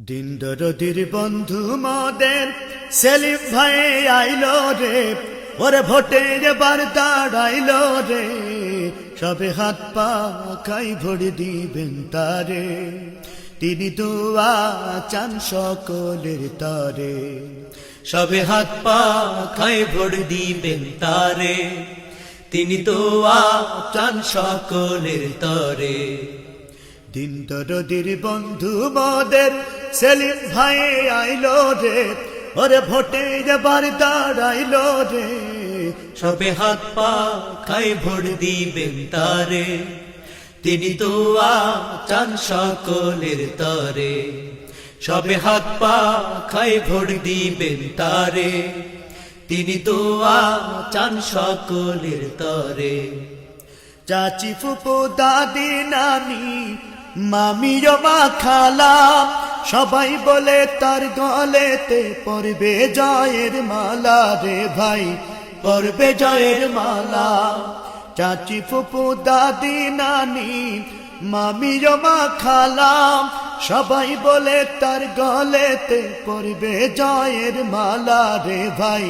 দিন দরদির বন্ধু মদের সেলিম ভাই আইল রে। ওরে ভোটে এবার দাঁড়াইলো রে। সবে হাত পা খাই ভরে দিবেন তারে। তিনি দুয়া চান সকলের তারে। সবে হাত পা খায় ভোর দিবেন তারে। তিনি তো চান সকলের তরে। দিন দরদির বন্ধু মদের সেলিম ভাই আইলো রে, ওরে ভোটে এবার দাঁড়াইলো রে। সবে হাত পা খায় ভোর দিবেন তারে, তিনি তো চান সকলের তরে। সবে হাত পা খায় ভোর দিবেন তারে, তিনি তো চান সকলের তরে। চাচি ফুপু দাদি নানি মামি মা খালা সবাই বলে, তার গলেতে পরবে জয়ের মালা রে ভাই পরবে জয়ের মালা। চাচি ফুপু, দাদি, নানি, মামি মা খালাম সবাই বলে, তার গলেতে পরবে জয়ের মালা রে ভাই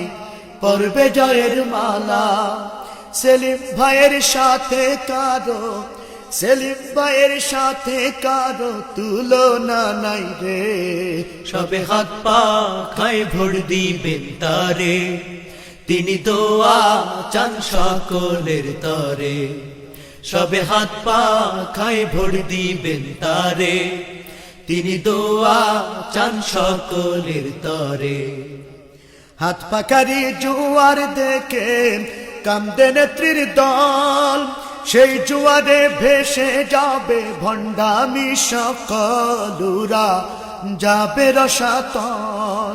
পরবে জয়ের মালা। সেলিম ভাইয়ের সাথে কারও সেলিম ভাইয়ের সাথে কারও তুলনা নাই রে। সবে হাত পা খায় ভোর দিবেন তারে। তিনি তো চান সকলের তরে। সবে হাত পা খায় ভোর দিবেন তারে। তিনি দোয়া চান সকলের তরে। হাত পাকারি জুয়ার দেখে কান্দে নেত্রীর দল সেই জুয়ারে ভেসে যাবে ভণ্ডামি সকলুরা। যাবে রসাতন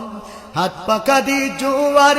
হাত পাকা দি জুয়ার